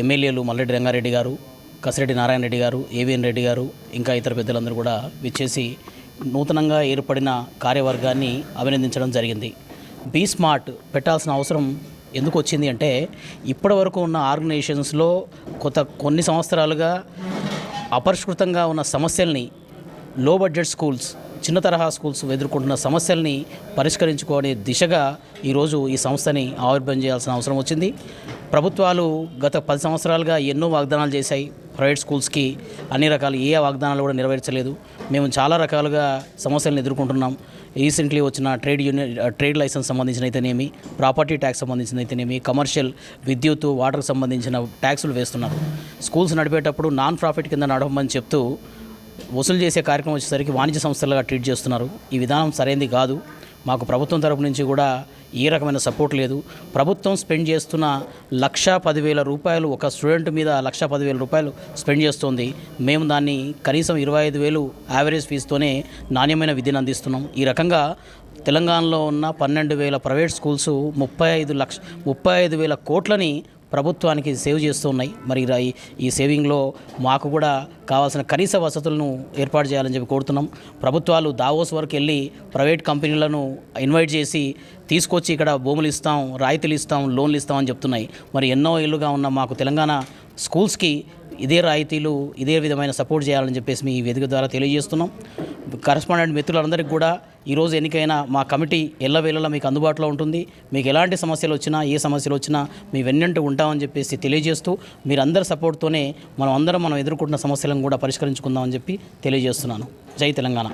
ఎమ్మెల్యేలు మల్లెడ్డి రంగారెడ్డి గారు కసిరెడ్డి నారాయణ రెడ్డి గారు ఏవిఎన్ రెడ్డి గారు ఇంకా ఇతర పెద్దలందరూ కూడా విచ్చేసి నూతనంగా ఏర్పడిన కార్యవర్గాన్ని అభినందించడం జరిగింది. బీ స్మార్ట్ పెట్టాల్సిన అవసరం ఎందుకు వచ్చింది అంటే ఇప్పటివరకు ఉన్న ఆర్గనైజేషన్స్లో కొత్త కొన్ని సంవత్సరాలుగా అపరిష్కృతంగా ఉన్న సమస్యల్ని లో బడ్జెట్ స్కూల్స్ చిన్న తరహా స్కూల్స్ ఎదుర్కొంటున్న సమస్యల్ని పరిష్కరించుకునే దిశగా ఈరోజు ఈ సంస్థని ఆవిర్భం చేయాల్సిన అవసరం వచ్చింది. ప్రభుత్వాలు గత పది సంవత్సరాలుగా ఎన్నో వాగ్దానాలు చేశాయి. ప్రైవేట్ స్కూల్స్కి అన్ని రకాలు ఏ వాగ్దానాలు కూడా నెరవేర్చలేదు. మేము చాలా రకాలుగా సమస్యలను ఎదుర్కొంటున్నాం. రీసెంట్లీ వచ్చిన ట్రేడ్ యూనియన్ ట్రేడ్ లైసెన్స్ సంబంధించిన అయితేనేమి ప్రాపర్టీ ట్యాక్స్ సంబంధించిన అయితేనేమి కమర్షియల్ విద్యుత్ వాటర్కి సంబంధించిన ట్యాక్సులు వేస్తున్నారు. స్కూల్స్ నడిపేటప్పుడు నాన్ ప్రాఫిట్ కింద నడవమని చెప్తూ వసూలు చేసే కార్యక్రమం వచ్చేసరికి వాణిజ్య సంస్థలుగా ట్రీట్ చేస్తున్నారు. ఈ విధానం సరైనది కాదు. మాకు ప్రభుత్వం తరపు నుంచి కూడా ఏ రకమైన సపోర్ట్ లేదు. ప్రభుత్వం స్పెండ్ చేస్తున్న లక్ష పదివేల రూపాయలు ఒక స్టూడెంట్ మీద లక్ష పదివేల రూపాయలు స్పెండ్ చేస్తుంది. మేము దాన్ని కనీసం ఇరవై ఐదు వేలు యావరేజ్ ఫీజుతోనే నాణ్యమైన విద్యను అందిస్తున్నాం. ఈ రకంగా తెలంగాణలో ఉన్న పన్నెండు వేల ప్రైవేట్ స్కూల్స్ ముప్పై ఐదు లక్ష ముప్పై ఐదు వేల కోట్లని ప్రభుత్వానికి సేవ్ చేస్తూ ఉన్నాయి. మరి ఈ- ఈ సేవింగ్లో మాకు కూడా కావాల్సిన కనీస వసతులను ఏర్పాటు చేయాలని చెప్పి కోరుతున్నాం. ప్రభుత్వాలు దావోస్ వరకు వెళ్ళి ప్రైవేట్ కంపెనీలను ఇన్వైట్ చేసి తీసుకొచ్చి ఇక్కడ భూములు ఇస్తాం రాయితీలు ఇస్తాం లోన్లు ఇస్తాం అని చెప్తున్నాయి. మరి ఎన్నో ఏళ్ళుగా ఉన్న మాకు తెలంగాణ స్కూల్స్కి ఇదే రాయితీలు ఇదే విధమైన సపోర్ట్ చేయాలని చెప్పేసి మీ వేదిక ద్వారా తెలియజేస్తున్నాం. కరస్పాండెంట్ మిత్రులందరికీ కూడా ఈరోజు ఎన్నికైన మా కమిటీ ఎల్లవేళలా మీకు అందుబాటులో ఉంటుంది. మీకు ఎలాంటి సమస్యలు వచ్చినా ఏ సమస్యలు వచ్చినా మీ వెన్నంటూ ఉంటామని చెప్పేసి తెలియజేస్తూ మీరందరి సపోర్ట్తోనే మనం అందరం మనం ఎదుర్కొంటున్న సమస్యలను కూడా పరిష్కరించుకుందామని చెప్పి తెలియజేస్తున్నాను. జై తెలంగాణ.